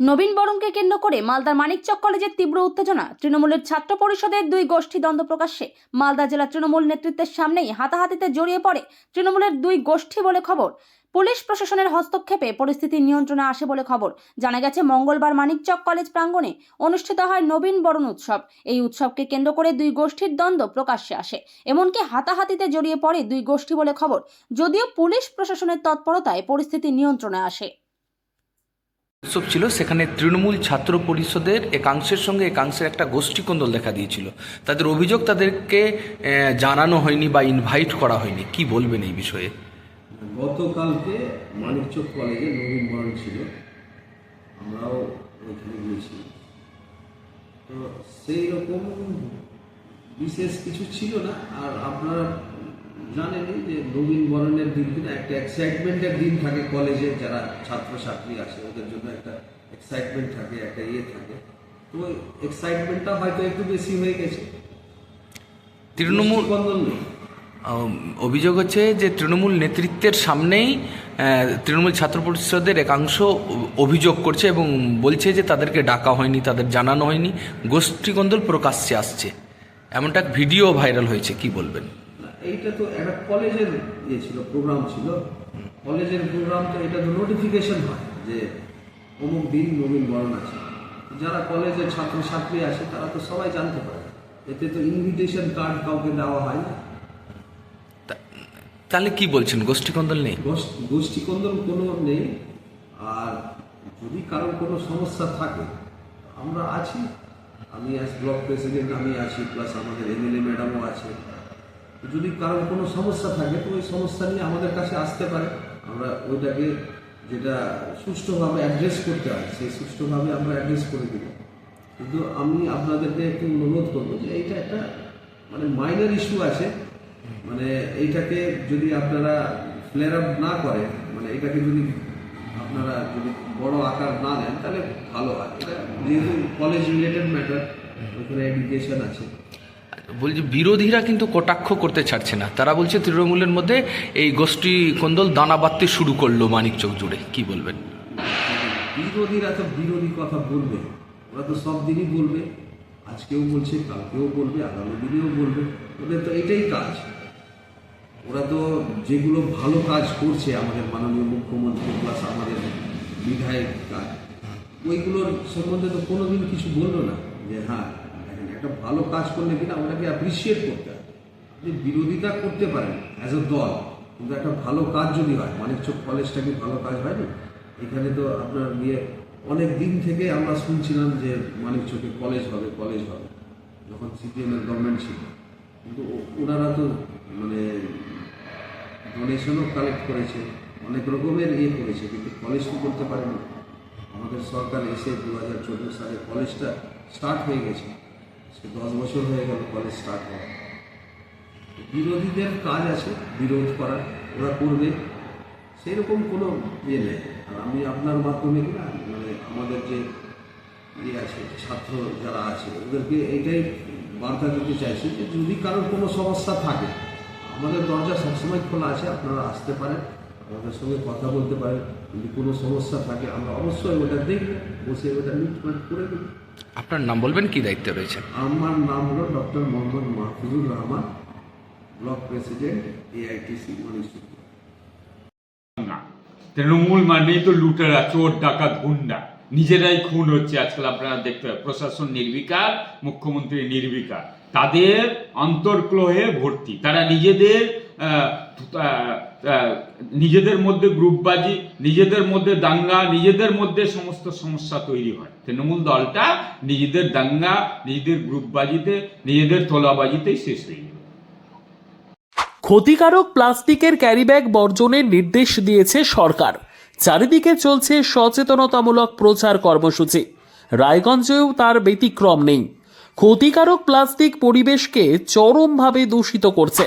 নবীন বরণকে কেন্দ্র করে মালদার মানিকচক কলেজের তীব্র উত্তেজনা। তৃণমূলের ছাত্র পরিষদের দুই গোষ্ঠী দ্বন্দ্ব প্রকাশ্যে। মালদা জেলা তৃণমূল নেতৃত্বের সামনেই হাতাহাতিতে জড়িয়ে পড়ে তৃণমূলের দুই গোষ্ঠী বলে খবর। পুলিশ প্রশাসনের হস্তক্ষেপে পরিস্থিতি নিয়ন্ত্রণে আসে বলে খবর। জানা গেছে, মঙ্গলবার মানিকচক কলেজ প্রাঙ্গণে অনুষ্ঠিত হয় নবীন বরণ উৎসব। এই উৎসবকে কেন্দ্র করে দুই গোষ্ঠীর দ্বন্দ্ব প্রকাশ্যে আসে। এমনকি হাতাহাতিতে জড়িয়ে পড়ে দুই গোষ্ঠী বলে খবর। যদিও পুলিশ প্রশাসনের তৎপরতায় পরিস্থিতি নিয়ন্ত্রণে আসে। উৎসব ছিল, সেখানে তৃণমূল ছাত্র পরিষদের একাংশের সঙ্গে একাংশের একটা গোষ্ঠী কোন্দল দেখা দিয়েছিল। তাদের অভিযোগ তাদেরকে জানানো হয়নি বা ইনভাইট করা হয়নি। কি বলবেন এই বিষয়ে? গতকালকে মানিকচক কলেজে নবীন বরণ ছিল। আমরাও ওইখানে গিয়েছি তো সেই রকম বিশেষ কিছু ছিল না। আর আপনারা জানেনই যে নবীন বরণের দিন কিনা একটা এক্সাইটমেন্টের দিন থাকে কলেজে যারা ছাত্রছাত্রী আছে ওদের জন্য একটা এক্সাইটমেন্ট থাকে একটা ইয়ে থাকে। তো এক্সাইটমেন্টটা হয়তো একটু বেশি হয়ে গেছে। তৃণমূল অভিযোগ হচ্ছে যে তৃণমূল নেতৃত্বের সামনেই তৃণমূল ছাত্র পরিষদের একাংশ অভিযোগ করছে এবং বলছে যে তাদেরকে ডাকা হয়নি তাদের জানানো হয়নি। গোষ্ঠী কোন্দল প্রকাশ্যে আসছে। এমনটা ভিডিও ভাইরাল হয়েছে কি বলবেন? এইটা তো একটা কলেজের ইয়ে ছিল প্রোগ্রাম ছিল। কলেজের প্রোগ্রাম তো এটা তো নোটিফিকেশন হয় যে অমুক দিন নবীন বরণ আছে। যারা কলেজের ছাত্রছাত্রী আছে তারা তো সবাই জানতে পারে। এতে তো ইনভিটেশন কার্ড কাউকে দেওয়া হয় না। তাহলে কি বলছেন? গোষ্ঠী কোন্দল নেই? গোষ্ঠ- গোষ্ঠীকন্দল কোনো নেই। আর যদি কারোর কোনো সমস্যা থাকে আমরা আছি। আমি আজ ব্লক প্রেসিডেন্ট আমি আছি প্লাস আমাদের এমএলএ ম্যাডামও আছে। যদি কারোর কোনো সমস্যা থাকে, তো ওই সমস্যা নিয়ে আমাদের কাছে আসতে পারে। আমরা ওইটাকে যেটা সুষ্ঠুভাবে অ্যাড্রেস করতে হয়, সেই সুষ্ঠুভাবে আমরা অ্যাড্রেস করে দিব। কিন্তু আমি আপনাদেরকে একটু অনুরোধ করব যে এইটা একটা মানে মাইনার ইস্যু আছে। মানে এইটাকে যদি আপনারা ফ্লেয়ার আপ না করে মানে এটাকে যদি আপনারা যদি বড় আকার না নেন, তাহলে ভালো হয়। এটা যেহেতু কলেজ রিলেটেড ম্যাটার ওখানে এডুকেশন আছে। বলছি, বিরোধীরা কিন্তু কটাক্ষ করতে ছাড়ছে না। তারা বলছে, তৃণমূলের মধ্যে এই গোষ্ঠী কোন্দল দানা বাঁধতে শুরু করল মানিকচক জুড়ে। কি বলবেন? বিরোধীরা তো বিরোধী কথা বলবে। ওরা তো সব দিনই বলবে। আজকেও বলছে, কালকেও বলবে, আগামী দিনেও বলবে। ওদের তো এটাই কাজ। ওরা তো যেগুলো ভালো কাজ করছে আমাদের মাননীয় মুখ্যমন্ত্রী প্লাস আমাদের বিধায়ক কাজ ওইগুলোর সম্বন্ধে তো কোনোদিন কিছু বলল না যে হ্যাঁ একটা ভালো কাজ করলে কিনা ওটাকে অ্যাপ্রিসিয়েট করতে হয় আপনি বিরোধিতা করতে পারেন অ্যাজ এ দল, কিন্তু একটা ভালো কাজ যদি হয় মানিকচক কলেজটা কি ভালো কাজ হয়নি? এখানে তো আপনার নিয়ে অনেক দিন থেকে আমরা শুনছিলাম যে মানিকচকে কলেজ হবে কলেজ হবে। যখন সিপিএমের গভর্নমেন্ট ছিল। কিন্তু ওনারা তো মানে ডোনেশনও কালেক্ট করেছে, অনেক রকমের ইয়ে করেছে, কিন্তু কলেজ তো করতে পারেনি। আমাদের সরকার এসে দু হাজার চোদ্দ সালে কলেজটা স্টার্ট হয়ে গেছে। সে দশ বছর হয়ে গেল কলেজ স্টার্ট হওয়া বিরোধীদের কাজ আছে, বিরোধ করার, ওরা করবে। সেরকম কোনো ইয়ে নেই। আর আমি আপনার মাধ্যমে মানে আমাদের যে ইয়ে আছে, ছাত্র যারা আছে, ওদেরকে এইটাই বার্তা দিতে চাইছি যে যদি কারোর কোনো সমস্যা থাকে, আমাদের দরজা সবসময় খোলা আছে, আপনারা আসতে পারেন। আমাদের সঙ্গে কথা বলতে পারে যদি কোনো সমস্যা থাকে আমরা অবশ্যই ওটা দেখব বসে ওটা মিটমাট করে দেবো। আপনার নাম বলবেন কি দায়িত্বে রয়েছেন আমার নাম হলো doctor Mohammad Mahfuzur Rahman block president AITC Manishpur না তৃণমূল মানেই তো লুটেরা চোর ডাকাত গুন্ডা। নিজেরাই খুন হচ্ছে আজকাল আপনারা দেখতে পাবেন। প্রশাসন নির্বিকার মুখ্যমন্ত্রী নির্বিকার। তাদের অন্তর্ক্লোহে ভর্তি। তারা নিজেদের নিজেদের মধ্যে গ্রুপবাজি, নিজেদের মধ্যে দাঙ্গা, নিজেদের মধ্যে সমস্ত সমস্যা তৈরি হয়। তৃণমূল দলটা নিজেদের দাঙ্গা, নিজেদের গ্রুপবাজিতে, নিজেদের তোলাবাজিতেই শেষ হয়ে ক্ষতিকারক প্লাস্টিকের ক্যারিব্যাগ বর্জনের নির্দেশ দিয়েছে সরকার। চারিদিকে চলছে সচেতনতামূলক প্রচার কর্মসূচি। রায়গঞ্জেও তার ব্যতিক্রম নেই। ক্ষতিকারক প্লাস্টিক পরিবেশকে চরমভাবে দূষিত করছে।